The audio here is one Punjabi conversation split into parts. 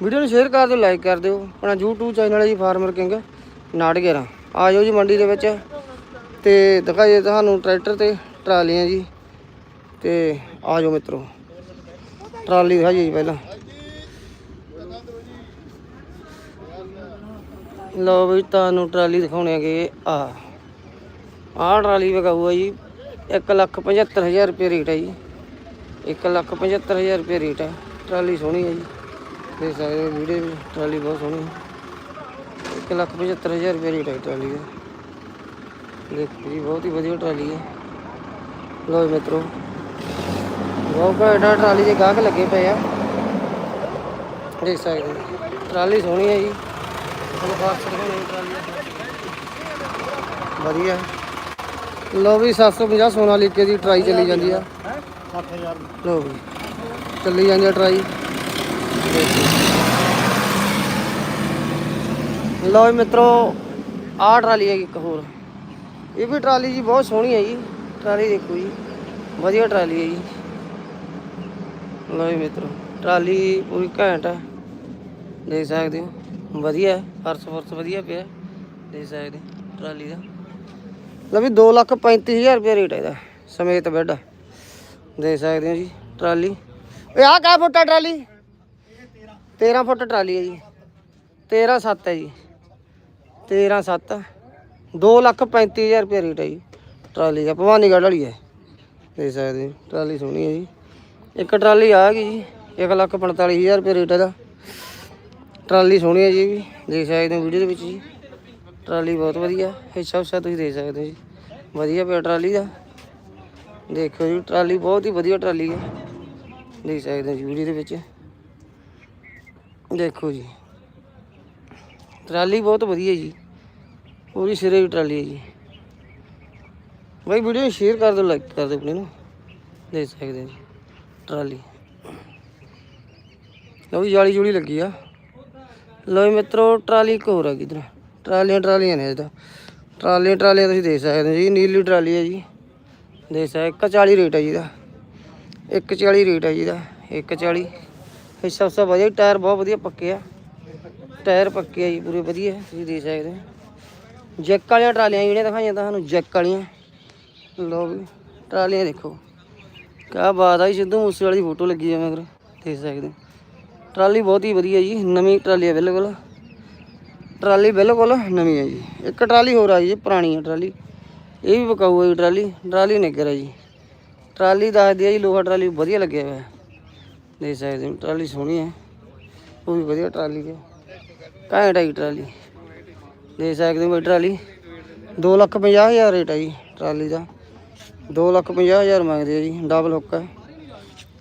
ਵੀਡੀਓ ਨੂੰ ਸ਼ੇਅਰ ਕਰ ਦਿਓ ਲਾਈਕ ਕਰ ਦਿਓ। ਆਪਣਾ YouTube ਚੈਨਲ ਹੈ ਜੀ ਫਾਰਮਰ ਕਿੰਗ ਨਾਟਗੇਰਾ ਆ ਜਾਓ ਜੀ ਮੰਡੀ ਦੇ ਵਿੱਚ ਤੇ ਦਿਖਾਈਏ ਤੁਹਾਨੂੰ ਟਰੈਕਟਰ ਤੇ ਟਰਾਲੀਆਂ ਜੀ। ਤੇ ਆ ਜਾਓ ਮਿੱਤਰੋ, ਟਰਾਲੀ ਦਿਖਾਈਏ ਜੀ ਪਹਿਲਾਂ। ਲਓ ਵੀ ਤੁਹਾਨੂੰ ਟਰਾਲੀ ਦਿਖਾਉਣੇ ਹੈਗੇ ਆ। ਆਹ ਟਰਾਲੀ ਵਿਕਾਊ ਹੈ ਜੀ 175000 ਰੁਪਏ ਰੇਟ ਹੈ ਜੀ। 175000 ਰੁਪਏ ਰੇਟ ਹੈ, ਟਰਾਲੀ ਸੋਹਣੀ ਹੈ ਜੀ। ਦੇਖ ਸਕਦੇ ਹੋ ਵੀਡੀਓ ਵੀ ਟਰਾਲੀ ਬਹੁਤ ਸੋਹਣੀ ਹੈ। 175000 ਰੁਪਏ ਰੇਟ ਹੈ ਟਰਾਲੀ ਦਾ ਦੇਖੋ ਜੀ ਬਹੁਤ ਹੀ ਵਧੀਆ ਟਰਾਲੀ ਹੈ। ਜੀ ਮਿੱਤਰੋ ਬਹੁਤ ਘੈਂਟਾ ਟਰਾਲੀ ਦੇ ਗਾਹਕ ਲੱਗੇ ਪਏ ਆ। ਦੇਖ ਸਕਦੇ ਹੋ ਟਰਾਲੀ ਸੋਹਣੀ ਹੈ ਜੀ। ਤੁਹਾਨੂੰ ਬਾਕਸ ਦਿਖਾਉਣੀ ਟਰਾਲੀ ਵਧੀਆ। ਲਓ ਵੀ 750 ਸੋਨਾਲੀਕੇ ਦੀ ਟਰਾਈ ਚੱਲੀ ਜਾਂਦੀ ਆ। 6000 ਲਓ ਵੀ ਚੱਲੀ ਜਾਂਦੀ ਆ ਟਰਾਈ। ਲੋ ਜੀ ਮਿੱਤਰੋ, ਆਹ ਟਰਾਲੀ ਹੈ ਇੱਕ ਹੋਰ। ਇਹ ਵੀ ਟਰਾਲੀ ਜੀ ਬਹੁਤ ਸੋਹਣੀ ਹੈ ਜੀ। ਟਰਾਲੀ ਦੇਖੋ ਜੀ, ਵਧੀਆ ਟਰਾਲੀ ਹੈ ਜੀ। ਲਓ ਮਿੱਤਰੋ, ਟਰਾਲੀ ਪੂਰੀ ਘੈਂਟ ਹੈ। ਦੇਖ ਸਕਦੇ ਹੋ, ਵਧੀਆ ਹੈ, ਫਰਸ਼ ਫਰਸ਼ ਵਧੀਆ ਪਿਆ ਦੇਖ ਸਕਦੇ ਟਰਾਲੀ ਦਾ। ਲਓ ਵੀ 2 ਲੱਖ 35000 ਰੁਪਏ ਰੇਟ ਹੈ ਇਹਦਾ, ਸਮੇਤ ਬੈੱਡ। ਦੇਖ ਸਕਦੇ ਹੋ ਜੀ, ਟਰਾਲੀ। ਓਏ, ਆਹ ਕਾ ਫੋਟਾ ਟਰਾਲੀ? 13 ਫੁੱਟ ਟਰਾਲੀ ਹੈ ਜੀ। 13 7 ਹੈ ਜੀ। 13 7 2 ਲੱਖ 35000 ਰੁਪਏ ਰੇਟ ਹੈ ਜੀ। ਟਰਾਲੀ ਦਾ, ਭਵਾਨੀਗੜ੍ਹ ਵਾਲੀ ਹੈ। ਦੇ ਸਕਦੇ ਹੋ ਟਰਾਲੀ ਸੋਹਣੀ ਹੈ ਜੀ। ਇੱਕ ਟਰਾਲੀ ਆ ਗਈ ਜੀ 1 ਲੱਖ 45000 ਰੁਪਏ ਰੇਟ ਇਹਦਾ। ਟਰਾਲੀ ਸੋਹਣੀ ਹੈ ਜੀ ਵੀ, ਦੇਖ ਸਕਦੇ ਹੋ ਵੀਡੀਓ ਦੇ ਵਿੱਚ ਜੀ। ਟਰਾਲੀ ਬਹੁਤ ਵਧੀਆ ਹਿੱਸਾ ਹੁੱਸਾ ਤੁਸੀਂ ਦੇਖ ਸਕਦੇ ਹੋ ਜੀ। ਵਧੀਆ ਪਿਆ ਟਰਾਲੀ ਦਾ। ਦੇਖੋ ਜੀ, ਟਰਾਲੀ ਬਹੁਤ ਹੀ ਵਧੀਆ ਟਰਾਲੀ ਹੈ। ਦੇਖ ਸਕਦੇ ਹੋ ਜੀ ਵੀਡੀਓ ਦੇ ਵਿੱਚ। ਦੇਖੋ ਜੀ। ਟਰਾਲੀ ਬਹੁਤ ਵਧੀਆ ਜੀ। ਪੂਰੀ ਸਿਰੇ ਦੀ ਟਰਾਲੀ ਹੈ ਜੀ। ਬਾਈ ਵੀਡੀਓ ਸ਼ੇਅਰ ਕਰ ਦਿਓ ਲਾਈਕ ਕਰ ਦਿਓ ਆਪਣੇ ਨੂੰ। ਦੇ ਸਕਦੇ ਜੀ, ਟਰਾਲੀ। ਲਓ ਜੀ, ਜਾਲੀ ਜੁਲੀ ਲੱਗੀ ਆ। ਲਓ ਜੀ ਮਿੱਤਰੋ, ਟਰਾਲੀ ਇੱਕ ਹੋਰ ਆ ਕਿਧਰ ਟਰਾਲੀਆਂ ਟਰਾਲੀਆਂ ਨੇ ਇਹਦਾ। ਟਰਾਲੀਆਂ ਟਰਾਲੀਆਂ ਤੁਸੀਂ ਦੇਖ ਸਕਦੇ ਹੋ ਜੀ, ਨੀਲੀ ਟਰਾਲੀ ਹੈ ਜੀ। ਦੇਖ ਸਕਦੇ 140 ਰੇਟ ਹੈ ਜੀ ਦਾ 140 ਰੇਟ ਹੈ ਜੀ ਦਾ 140 ਇਹ ਸਭ ਵਧੀਆ, ਟਾਇਰ ਬਹੁਤ ਵਧੀਆ ਪੱਕੇ ਆ। ਟਾਇਰ ਪੱਕੇ ਆ ਜੀ, ਪੂਰੇ ਵਧੀਆ, ਤੁਸੀਂ ਦੇਖ ਸਕਦੇ ਹੋ। ਜੈਕ ਵਾਲੀਆਂ ਟਰਾਲੀਆਂ ਜਿਹੜੀਆਂ ਦਿਖਾਈਆਂ ਤੁਹਾਨੂੰ ਜੈਕ ਵਾਲੀਆਂ। ਲੋ ਵੀ, ਟਰਾਲੀਆਂ ਦੇਖੋ। ਕਿਆ ਬਾਤ ਆ ਜੀ, ਸਿੱਧੂ ਮੂਸੇ ਵਾਲੀ ਫੋਟੋ ਲੱਗੀ ਆ ਮਗਰ, ਦੇਖ ਸਕਦੇ ਟਰਾਲੀ ਬਹੁਤ ਹੀ ਵਧੀਆ ਜੀ, ਨਵੀਂ ਟਰਾਲੀ ਹੈ ਬਿਲਕੁਲ। ਟਰਾਲੀ ਬਿਲਕੁਲ ਨਵੀਂ ਹੈ ਜੀ। ਇੱਕ ਟਰਾਲੀ ਹੋਰ ਆ ਜੀ ਪੁਰਾਣੀ ਹੈ ਟਰਾਲੀ। ਇਹ ਵੀ ਵਿਕਾਊ ਹੈ ਜੀ ਟਰਾਲੀ ਟਰਾਲੀ ਨਿੱਗਰ ਹੈ ਜੀ। ਟਰਾਲੀ ਦੱਸਦੀ ਹੈ ਜੀ, ਲੋਹਾ ਟਰਾਲੀ ਵਧੀਆ ਲੱਗਿਆ ਹੋਇਆ। ਦੇ ਸਕਦੇ ਹੋ, ਟਰਾਲੀ ਸੋਹਣੀ ਹੈ। ਉਹ ਵੀ ਵਧੀਆ ਟਰਾਲੀ ਹੈ। ਘੈਂਟ ਹੈ ਟਰਾਲੀ? ਦੇ ਸਕਦੇ ਹੋ ਬਈ ਟਰਾਲੀ। 2 ਲੱਖ 50 ਹਜ਼ਾਰ ਰੇਟ ਹੈ ਜੀ ਟਰਾਲੀ ਦਾ। 2 ਲੱਖ 50 ਹਜ਼ਾਰ ਮੰਗਦੇ ਆ ਜੀ ਡਬਲ ਹੁੱਕ ਹੈ।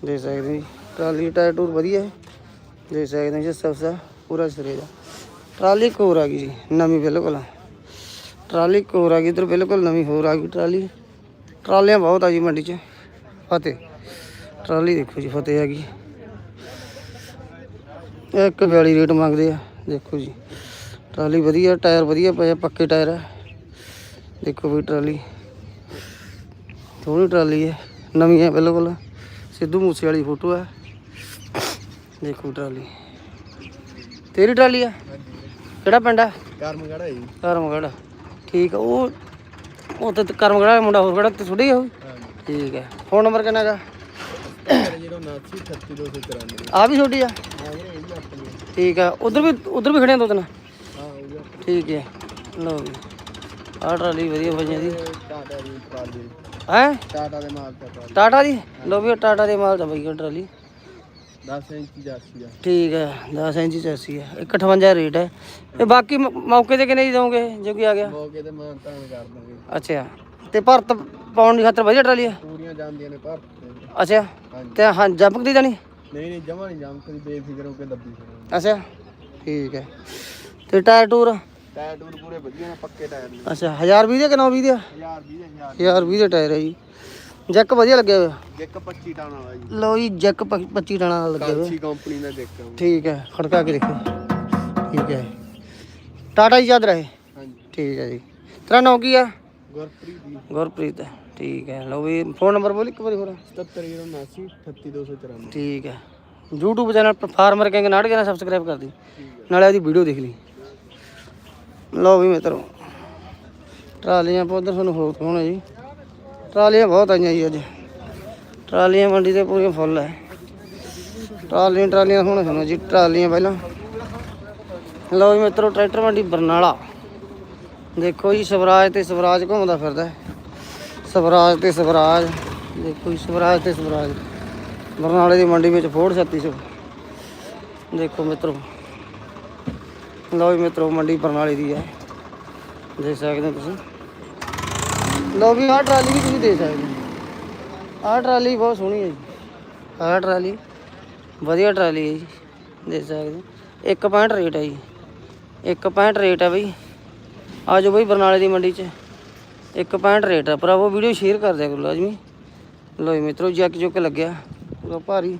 ਦੇਖ ਸਕਦੇ ਹੋ ਜੀ, ਟਰਾਲੀ ਟਾਇਰ ਟੂਰ ਵਧੀਆ ਹੈ। ਦੇਖ ਸਕਦੇ ਹੋ ਜੀ ਸਬਸਾ ਪੂਰਾ ਸਿਰੇ ਦਾ। ਟਰਾਲੀ ਕੋਰ ਆ ਗਈ ਜੀ, ਨਵੀਂ ਬਿਲਕੁਲ। ਟਰਾਲੀ ਕੋਰ ਆ ਗਈ, ਇਧਰ ਬਿਲਕੁਲ ਨਵੀਂ ਹੋਰ ਆ ਗਈ ਟਰਾਲੀ। ਟਰਾਲੀਆਂ ਬਹੁਤ ਆ ਜੀ ਮੰਡੀ 'ਚ। ਫਤਿਹ। ਟਰਾਲੀ ਦੇਖੋ ਜੀ, ਫਤਿਹ ਆ ਗਈ। ਇੱਕ 42 ਰੇਟ ਮੰਗਦੇ ਆ। ਦੇਖੋ ਜੀ ਟਰਾਲੀ ਵਧੀਆ ਟਾਇਰ ਵਧੀਆ ਪਏ ਪੱਕੇ ਟਾਇਰ ਆ। ਦੇਖੋ ਵੀ ਟਰਾਲੀ ਸੋਹਣੀ ਟਰਾਲੀ ਹੈ ਨਵੀਂ ਹੈ ਬਿਲਕੁਲ। ਸਿੱਧੂ ਮੂਸੇ ਵਾਲੀ ਫੋਟੋ ਹੈ ਦੇਖੋ ਟਰਾਲੀ। ਤੇਰੀ ਟਰਾਲੀ ਆ? ਕਿਹੜਾ ਪਿੰਡ ਆ? ਕਰਮਗੜਾ ਜੀ। ਕਰਮਗੜ ਠੀਕ ਆ ਉਹ ਉਹ ਤੇ ਕਰਮਗੜ ਮੁੰਡਾ ਹੋਰ ਕਿਹੜਾ ਤੇ ਥੋੜੀ ਆ ਉਹ? ਠੀਕ ਹੈ ਫੋਨ ਨੰਬਰ ਕਿੰਨਾ ਹੈਗਾ? 079 36293 ਆ ਵੀ ਛੋਟੀ ਆ? ਠੀਕ ਆ। ਉਧਰ ਵੀ ਉਧਰ ਵੀ ਖੜੇ ਆ ਦੋ ਤਿੰਨ? ਉਹ ਠੀਕ ਹੈ ਲਓ ਜੀ। ਆਹ ਟਰਾਲੀ ਵਧੀਆ ਵਜਿਆ ਦੀ ਹੈ? ਟਾਟਾ ਦੇ ਮਾਲ ਦਾ ਟਾਟਾ ਦੀ? ਲਓ ਵੀ ਟਾਟਾ ਦੇ ਮਾਲ ਦਾ ਬਈ ਇਹ ਟਰਾਲੀ। 10 ਇੰਚੀ ਜਾਸੀ ਆ। ਠੀਕ ਹੈ 10 ਇੰਚੀ ਚੈਸੀ ਹੈ 158 ਰੇਟ ਹੈ ਇਹ ਬਾਕੀ ਮੌਕੇ ਤੇ ਕਿੰਨੇ ਦੀ ਦੋਗੇ ਜੋ ਕੀ ਆ ਗਿਆ। ਮੌਕੇ ਤੇ ਮਾਨ ਤਾਨ ਕਰ ਦਾਂਗੇ ਅੱਛਾ। ਤੇ ਭਰਤ ਪਾਉਣ ਦੀ ਖਾਤਰ ਵਧੀਆ ਟਰਾਲੀ ਹੈ ਪੂਰੀਆਂ ਜਾਂਦੀਆਂ ਨੇ ਪਰ ਅੱਛਾ ਹਾਂਜੀ। ਤੇ ਹਾਂ ਜੰਪਕ ਦੀ ਤਾਂ ਨਹੀਂ ਨਹੀਂ ਨਹੀਂ ਜਮਾ ਨਹੀਂ ਜਾਮ ਕਦੀ ਬੇਫਿਕਰ ਹੋ ਕੇ ਦੱਬੀ ਫਿਰ। ਅੱਛਾ ਠੀਕ ਹੈ। ਤੇ ਟਾਇਰ ਟੂਰ? ਟਾਇਰ ਟੂਰ ਪੂਰੇ ਵਧੀਆ ਨੇ ਪੱਕੇ ਟਾਇਰ ਨੇ। ਅੱਛਾ 1020 ਦੇ ਕਿ 920 ਦੇ? 1000 20000 1020 ਦੇ ਟਾਇਰ ਹੈ ਜੀ। ਜੈਕ ਵਧੀਆ ਲੱਗਿਆ ਹੋਇਆ। ਇੱਕ 25 ਟਨ ਵਾਲਾ ਜੀ। ਲਓ ਜੀ ਜੈਕ 25 ਟਾਣਾ ਨਾਲ ਲੱਗਿਆ ਹੋਇਆ। ਕਾਂਸੀ ਕੰਪਨੀ ਦਾ ਦੇਖਾਂ ਠੀਕ ਹੈ ਖੜਕਾ ਕੇ ਦੇਖੋ। ਠੀਕ ਹੈ। ਟਾਟਾ ਹੀ ਚਾਦਰ ਹੈ ਹਾਂਜੀ। ਠੀਕ ਹੈ ਜੀ। ਤੇਰਾ ਨਾਮ ਕੀ ਆ? ਗੁਰਪ੍ਰੀਤ ਜੀ ਗੁਰਪ੍ਰੀਤ ਠੀਕ ਹੈ। ਲਓ ਵੀ ਫੋਨ ਨੰਬਰ ਬੋਲ ਇੱਕ ਵਾਰੀ ਹੋਰ। 77079 38294 ਠੀਕ ਹੈ। YouTube ਚੈਨਲ ਫਾਰਮਰ ਕਿੰਗ ਨਾੜ ਕੇ ਨਾਲ ਸਬਸਕ੍ਰਾਈਬ ਕਰ ਦੀ। ਨਾਲੇ ਇਹਦੀ ਵੀਡੀਓ ਦੇਖ ਲਈ। ਲਓ ਵੀ ਮਿੱਤਰੋ ਟਰਾਲੀਆਂ ਆਪਾਂ ਉਧਰ ਤੁਹਾਨੂੰ ਹੋਰ ਦਿਖਾਉਣਾ ਜੀ। ਟਰਾਲੀਆਂ ਬਹੁਤ ਆਈਆਂ ਜੀ ਅੱਜ। ਟਰਾਲੀਆਂ ਮੰਡੀ ਤੇ ਪੂਰੀਆਂ ਫੁੱਲ ਹੈ ਟਰਾਲੀਆਂ ਟਰਾਲੀਆਂ ਹੁਣ ਸੁਣੋ ਜੀ ਟਰਾਲੀਆਂ ਪਹਿਲਾਂ। ਲਓ ਜੀ ਮਿੱਤਰੋ ਟਰੈਕਟਰ ਮੰਡੀ ਬਰਨਾਲਾ। ਦੇਖੋ ਜੀ, ਸਵਰਾਜ ਤੇ ਸਵਰਾਜ ਘੁੰਮਦਾ ਫਿਰਦਾ ਸਵਰਾਜ ਤੇ ਸਵਰਾਜ, ਦੇਖੋ ਜੀ, ਸਵਰਾਜ ਤੇ ਸਵਰਾਜ। ਬਰਨਾਲੇ ਦੀ ਮੰਡੀ ਵਿੱਚ ਫੋੜ 3600 ਦੇਖੋ ਮਿੱਤਰੋ, ਲਓ ਜੀ ਮਿੱਤਰੋ, ਮੰਡੀ ਬਰਨਾਲੇ ਦੀ ਹੈ। ਦੇਖ ਸਕਦੇ ਹੋ ਤੁਸੀਂ। ਲਓ ਵੀ, ਆਹ ਟਰਾਲੀ ਵੀ ਤੁਸੀਂ ਦੇ ਸਕਦੇ ਹੋ। ਆਹ ਟਰਾਲੀ ਬਹੁਤ ਸੋਹਣੀ ਹੈ ਜੀ। ਆਹ ਟਰਾਲੀ, ਵਧੀਆ ਟਰਾਲੀ ਹੈ ਜੀ। ਦੇਖ ਸਕਦੇ ਹੋ। ਇੱਕ ਪੁਆਇੰਟ ਰੇਟ ਹੈ ਜੀ। ਇੱਕ ਪੁਆਇੰਟ ਰੇਟ ਹੈ ਬਈ। ਆ ਜਾਓ ਬਈ ਬਰਨਾਲੇ ਦੀ ਮੰਡੀ 'ਚ। ਇੱਕ ਪੁਆਇੰਟ ਰੇਟ ਹੈ ਭਰਾਵੋ ਵੀਡੀਓ ਸ਼ੇਅਰ ਕਰ ਦਿਆ ਕਰੋ ਲਾਜ਼ਮੀ। ਲਓ ਜੀ ਮਿੱਤਰੋ, ਜੱਕ ਜੁੱਕ ਲੱਗਿਆ। ਪੂਰਾ ਭਾਰੀ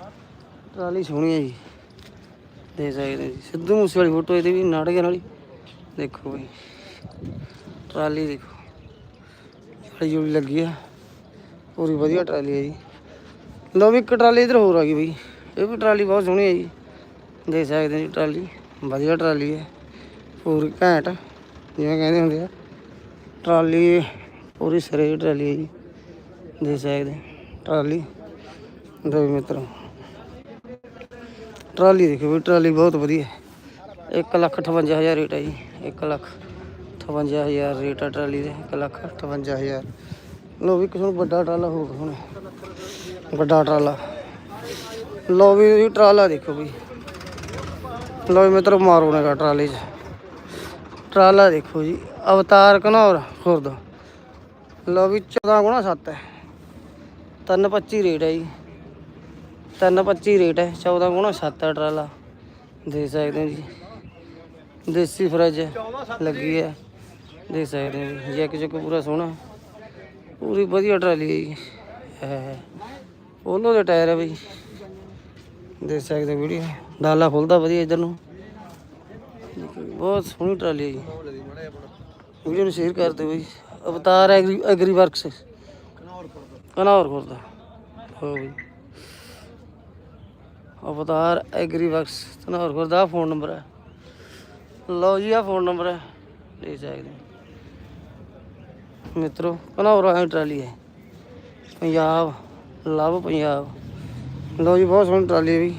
ਟਰਾਲੀ ਸੋਹਣੀ ਹੈ ਜੀ। ਦੇ ਸਕਦੇ ਜੀ, ਸਿੱਧੂ ਮੂਸੇ ਵਾਲੀ ਫੋਟੋ ਇਹਦੀ ਵੀ ਨਾਟਕ ਵਾਲੀ ਦੇਖੋ ਬਈ, ਟਰਾਲੀ ਦੇਖੋ। ਜਿਹੜੀ ਜੁੜੀ ਲੱਗੀ ਆ। ਪੂਰੀ ਵਧੀਆ ਟਰਾਲੀ ਹੈ ਜੀ। ਲਓ ਵੀ ਇੱਕ ਟਰਾਲੀ ਇਧਰ ਹੋਰ ਆ ਗਈ ਬਈ। ਇਹ ਵੀ ਟਰਾਲੀ ਬਹੁਤ ਸੋਹਣੀ ਹੈ ਜੀ। ਦੇਖ ਸਕਦੇ ਜੀ, ਟਰਾਲੀ। ਵਧੀਆ ਟਰਾਲੀ ਹੈ ਪੂਰੀ ਘੈਂਟ। ਜਿਵੇਂ ਕਹਿੰਦੇ ਹੁੰਦੇ ਆ, ਟਰਾਲੀ, ਪੂਰੀ ਸਿਰੇ ਦੀ ਟਰਾਲੀ ਹੈ ਜੀ ਦੇ ਸਕਦੇ ਟਰਾਲੀ। ਦੋ ਮਿੱਤਰੋ, ਟਰਾਲੀ ਦੇਖੋ ਵੀ ਟਰਾਲੀ ਬਹੁਤ ਵਧੀਆ ਹੈ। 1 ਲੱਖ 58000 ਰੇਟ ਹੈ ਜੀ 1 ਲੱਖ 58000 ਰੇਟ ਹੈ ਟਰਾਲੀ ਦੇ 1 ਲੱਖ 58000 ਲੋ ਵੀ ਕਿਸੇ ਨੂੰ ਵੱਡਾ ਟਰਾਲਾ ਹੋਊਗਾ ਹੁਣ ਵੱਡਾ ਟਰਾਲਾ। ਲੋ ਵੀ ਟਰਾਲਾ ਦੇਖੋ ਵੀ। ਲੋ ਵੀ ਮਿੱਤਰੋ ਮਾਰੋ ਨੇਗਾ ਟਰਾਲੇ 'ਚ। ਟਰਾਲਾ ਦੇਖੋ ਜੀ, ਅਵਤਾਰ ਘਨੌਰ, ਖੁਰਦ। ਲਓ ਵੀ 14 ਗੁਣਾ 7 ਹੈ। 325 ਰੇਟ ਹੈ ਜੀ। 325 ਰੇਟ ਹੈ 14 ਗੁਣਾ 7 ਹੈ ਟਰਾਲਾ। ਦੇ ਸਕਦੇ ਹੋ ਜੀ। ਦੇਸੀ ਫਰਿੱਜ ਲੱਗੀ ਹੈ। ਦੇ ਸਕਦੇ ਹੋ ਜੀ। ਜੈਕ ਜੈਕ ਪੂਰਾ ਸੋਹਣਾ। ਪੂਰੀ ਵਧੀਆ ਟਰਾਲੀ ਹੈ ਜੀ। ਹੈ ਉਹਨੋਂ ਦੇ ਟਾਇਰ ਹੈ ਬਈ। ਦੇਖ ਸਕਦੇ ਹੋ ਵੀਡੀਓ। ਡਾਲਾ ਖੁੱਲਦਾ ਵਧੀਆ ਇਧਰ ਨੂੰ। ਬਹੁਤ ਸੋਹਣੀ ਟਰਾਲੀ ਹੈ ਜੀ। ਵੀਡੀਓ ਨੂੰ ਸ਼ੇਅਰ ਕਰ ਦਿਓ ਜੀ Avtar agri agri works. Kanaur ਖੁਰਦਾ ਹੋ ਬਈ। ਅਵਤਾਰ ਐਗਰੀ ਵਰਕਸ, ਕਨੌਰ ਖੁਰਦਾ ਫੋਨ ਨੰਬਰ ਹੈ। ਲਓ ਜੀ ਆ ਫੋਨ ਨੰਬਰ ਹੈ। ਲੈ ਸਕਦੇ ਹੋ। ਮਿੱਤਰੋ, ਕਨੌਰ ਆਈ ਟਰਾਲੀ ਹੈ। ਪੰਜਾਬ, ਲਵ ਪੰਜਾਬ। ਲਓ ਜੀ, ਬਹੁਤ ਸੋਹਣੀ ਟਰਾਲੀ ਹੈ ਵੀ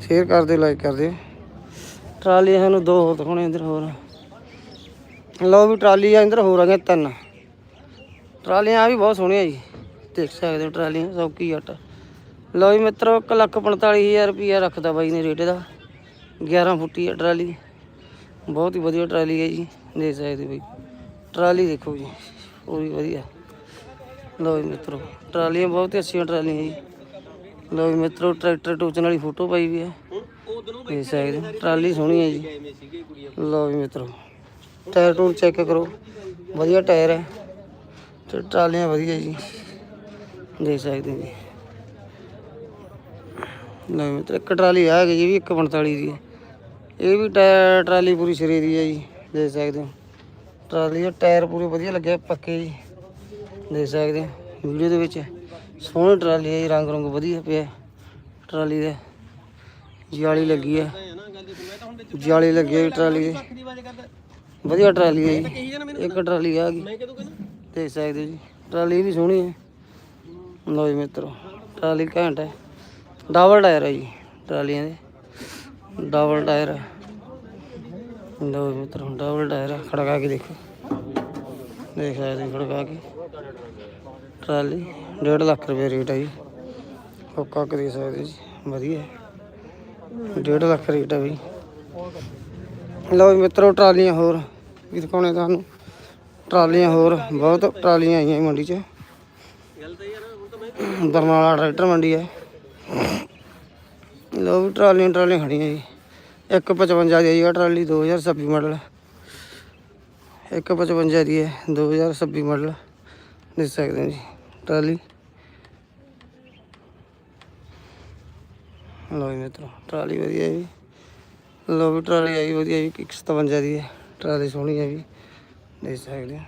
ਸ਼ੇਅਰ ਕਰ ਦਿਓ ਲਾਈਕ ਕਰ ਦਿਓ। ਟਰਾਲੀ ਸਾਨੂੰ ਦੋ ਹੋਰ ਦਿਖਾਉਣੇ ਇੱਧਰ ਹੋਰ। ਲਓ ਵੀ ਟਰਾਲੀ ਆ, ਇੱਧਰ ਹੋਰ ਆ ਗਈਆਂ ਤਿੰਨ। ਟਰਾਲੀਆਂ ਆ ਵੀ ਬਹੁਤ ਸੋਹਣੀਆਂ ਜੀ। ਦੇਖ ਸਕਦੇ ਹੋ ਟਰਾਲੀਆਂ ਸੌਕੀ ਆਟਾ। ਲਓ ਜੀ ਮਿੱਤਰੋ 1 ਲੱਖ 45000 ਰੁਪਈਆ ਰੱਖਦਾ ਬਾਈ ਨੇ ਰੇਟ ਦਾ 11 ਫੁੱਟੀ ਆ ਟਰਾਲੀ। ਬਹੁਤ ਹੀ ਵਧੀਆ ਟਰਾਲੀ ਹੈ ਜੀ, ਦੇਖ ਸਕਦੇ ਹੋ ਬਈ। ਟਰਾਲੀ ਦੇਖੋ ਜੀ ਪੂਰੀ ਵਧੀਆ। ਲਓ ਜੀ ਮਿੱਤਰੋ, ਟਰਾਲੀਆਂ ਬਹੁਤ ਹੀ ਅੱਛੀਆਂ ਟਰਾਲੀਆਂ ਜੀ। ਲਓ ਜੀ ਮਿੱਤਰੋ, ਟਰੈਕਟਰ ਟੋਚਣ ਵਾਲੀ ਫੋਟੋ ਪਾਈ ਵੀ ਹੈ। ਦੇਖ ਸਕਦੇ ਹੋ ਟਰਾਲੀ ਸੋਹਣੀ ਹੈ ਜੀ। ਲਓ ਜੀ ਮਿੱਤਰੋ ਟਾਇਰ ਟੂਰ ਚੈੱਕ ਕਰੋ। ਵਧੀਆ ਟਾਇਰ ਹੈ। ਤੇ ਟਰਾਲੀਆਂ ਵਧੀਆ ਜੀ। ਦੇਖ ਸਕਦੇ ਜੀ। ਲਓ ਜੀ ਮਿੱਤਰੋ ਇੱਕ ਟਰਾਲੀ ਆ ਗਈ ਜੀ ਵੀ 145 ਦੀ ਹੈ। ਇਹ ਵੀ ਟਾਇਰ ਟਰਾਲੀ ਪੂਰੀ ਸਿਰੇ ਦੀ ਹੈ ਜੀ। ਦੇਖ ਸਕਦੇ ਹੋ। ਟਰਾਲੀ ਦੇ ਟਾਇਰ ਪੂਰੇ ਵਧੀਆ ਲੱਗੇ ਪੱਕੇ ਜੀ। ਦੇਖ ਸਕਦੇ ਹੋ। ਵੀਡੀਓ ਦੇ ਵਿੱਚ ਸੋਹਣੀ ਟਰਾਲੀ ਹੈ ਜੀ ਰੰਗ ਰੰਗ ਵਧੀਆ ਪਿਆ। ਟਰਾਲੀ ਦੇ। ਜਾਲੀ ਲੱਗੀ ਹੈ ਜਾਲੀ ਲੱਗੀ ਹੈ ਟਰਾਲੀ ਦੇ। ਵਧੀਆ ਟਰਾਲੀ ਹੈ ਜੀ। ਇੱਕ ਟਰਾਲੀ ਆ ਗਈ। ਦੇਖ ਸਕਦੇ ਜੀ। ਟਰਾਲੀ ਵੀ ਸੋਹਣੀ ਹੈ ਲਓ ਜੀ ਮਿੱਤਰੋ, ਟਰਾਲੀ ਘੈਂਟ ਹੈ ਡਬਲ ਟਾਇਰ ਹੈ ਜੀ ਟਰਾਲੀਆਂ ਦੇ। ਡਬਲ ਟਾਇਰ ਹੈ ਲਓ ਜੀ ਮਿੱਤਰੋ, ਡਬਲ ਟਾਇਰ ਹੈ ਖੜਕਾ ਕੇ ਦੇਖੋ। ਦੇਖ ਸਕਦੇ ਖੜਕਾ ਕੇ। ਟਰਾਲੀ 1.5 ਲੱਖ ਰੁਪਏ ਰੇਟ ਹੈ ਜੀ। ਹੋਕਾ ਕੇ ਦੇ ਸਕਦੇ ਜੀ। ਵਧੀਆ। 1.5 ਲੱਖ ਰੇਟ ਹੈ ਬਈ। ਲਓ ਜੀ ਮਿੱਤਰੋ, ਟਰਾਲੀਆਂ ਹੋਰ ਵੀ ਦਿਖਾਉਣੇ ਤੁਹਾਨੂੰ। ਟਰਾਲੀਆਂ ਹੋਰ, ਬਹੁਤ ਟਰਾਲੀਆਂ ਆਈਆਂ ਜੀ ਮੰਡੀ 'ਚ। ਬਰਨਾਲਾ ਟਰੈਕਟਰ ਮੰਡੀ ਹੈ। ਲਓ ਵੀ ਟਰਾਲੀਆਂ ਟਰਾਲੀਆਂ ਖੜੀਆਂ ਜੀ। 155 ਦੀ ਹੈ ਜੀ ਆਹ ਟਰਾਲੀ 2026 ਮਾਡਲ। 155 ਦੀ ਹੈ 2026 ਮਾਡਲ। ਦੇਖ ਸਕਦੇ ਹੋ ਜੀ, ਟਰਾਲੀ। ਲੋ ਜੀ ਮਿੱਤਰੋ, ਟਰਾਲੀ ਵਧੀਆ ਜੀ। ਲਓ ਵੀ ਟਰਾਲੀ ਆਈ, ਵਧੀਆ ਜੀ 157 ਦੀ ਹੈ। ਟਰਾਲੀ ਸੋਹਣੀ ਹੈ ਵੀ ਦੇਖ ਸਕਦੇ ਹੋ।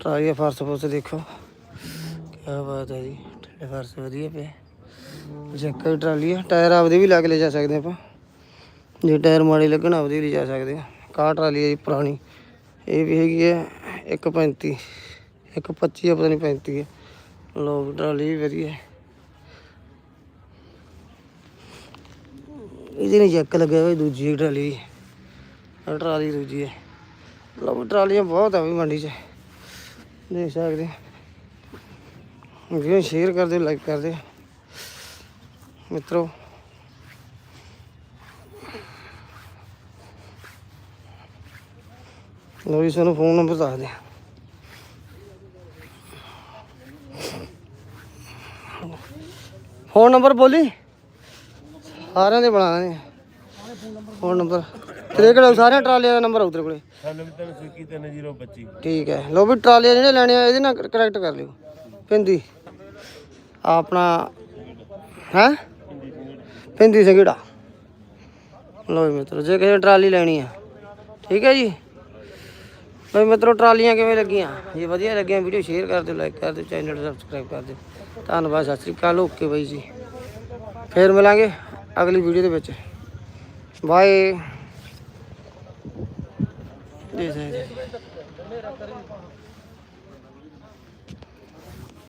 ਟਰਾਲੀ ਦਾ ਫਰਸ਼ ਫੁਰਸ਼ ਦੇਖੋ ਕੀ ਬਾਤ ਹੈ ਜੀ, ਟਰਾਲੀ ਫਰਸ਼ ਵਧੀਆ ਪਿਆ। ਜੈਕਾ ਦੀ ਟਰਾਲੀ ਆ, ਟਾਇਰ ਆਪਦੇ ਵੀ ਲਾ ਕੇ ਲੈ ਜਾ ਸਕਦੇ ਆਪਾਂ। ਜੇ ਟਾਇਰ ਮਾੜੇ ਲੱਗਣ, ਆਪਦੇ ਵੀ ਲੈ ਜਾ ਸਕਦੇ ਆ। ਕਾਰ ਟਰਾਲੀ ਹੈ ਜੀ, ਪੁਰਾਣੀ। ਇਹ ਵੀ ਹੈਗੀ ਹੈ 135 125 ਆ, ਪਤਾ ਨਹੀਂ 35 ਹੈ ਲੋ ਟਰਾਲੀ ਵੀ ਵਧੀਆ। ਇਹਦੇ ਨੇ ਜੈਕ ਲੱਗਿਆ ਹੋਇਆ ਦੂਜੀ ਟਰਾਲੀ। ਆਹ ਟਰਾਲੀ ਦੂਜੀ ਹੈ। ਲੋ ਟਰਾਲੀਆਂ ਬਹੁਤ ਆ ਵੀ ਮੰਡੀ 'ਚ। ਦੇਖ ਸਕਦੇ ਵੀਡੀਓ ਸ਼ੇਅਰ ਕਰ ਦਿਓ ਲਾਈਕ ਕਰ ਦਿਓ ਮਿੱਤਰੋ। ਲੋ ਜੀ, ਸਾਨੂੰ ਫੋਨ ਨੰਬਰ ਦੱਸ ਦੇ ਫੋਨ ਨੰਬਰ ਬੋਲੀ। ਸਾਰਿਆਂ ਦੇ ਬਣਾ ਨੇ ਫੋਨ ਨੰਬਰ ਤੇਰੇ ਕੋਲ ਸਾਰਿਆਂ ਟਰਾਲੀਆਂ ਦਾ ਨੰਬਰ ਆਉ ਤੇਰੇ ਕੋਲੇ। 9321 ਠੀਕ ਹੈ। ਲੋ ਵੀ ਟਰਾਲੀਆਂ ਜਿਹੜੇ ਲੈਣੇ ਆ ਇਹਦੇ ਨਾਲ ਕਨੈਕਟ ਕਰ ਲਿਓ। ਪਿੰਦੀ। ਆਪਣਾ ਹੈ? ਪਿੰਦੀ ਸੰਗੜਾ ਲੋ ਮਿੱਤਰੋ ਜੇ ਕਿਸੇ ਟਰਾਲੀ ਲੈਣੀ ਆ। ਠੀਕ ਹੈ ਜੀ? ਲੋ ਮਿੱਤਰੋ ਟਰਾਲੀਆਂ ਕਿਵੇਂ ਲੱਗੀਆਂ? ਜੇ ਵਧੀਆ ਲੱਗੀਆਂ ਵੀਡੀਓ ਸ਼ੇਅਰ ਕਰ ਦਿਓ ਲਾਈਕ ਕਰ ਦਿਓ ਚੈਨਲ ਸਬਸਕ੍ਰਾਈਬ ਕਰ ਦਿਓ। ਧੰਨਵਾਦ ਸਤਿ ਸ੍ਰੀ ਅਕਾਲ। ਓਕੇ ਬਾਈ ਜੀ। ਫੇਰ ਮਿਲਾਂਗੇ। ਅਗਲੀ ਵੀਡੀਓ ਦੇ ਵਿੱਚ। ਬਾਏ। ਦੇ ਸਕਦੇ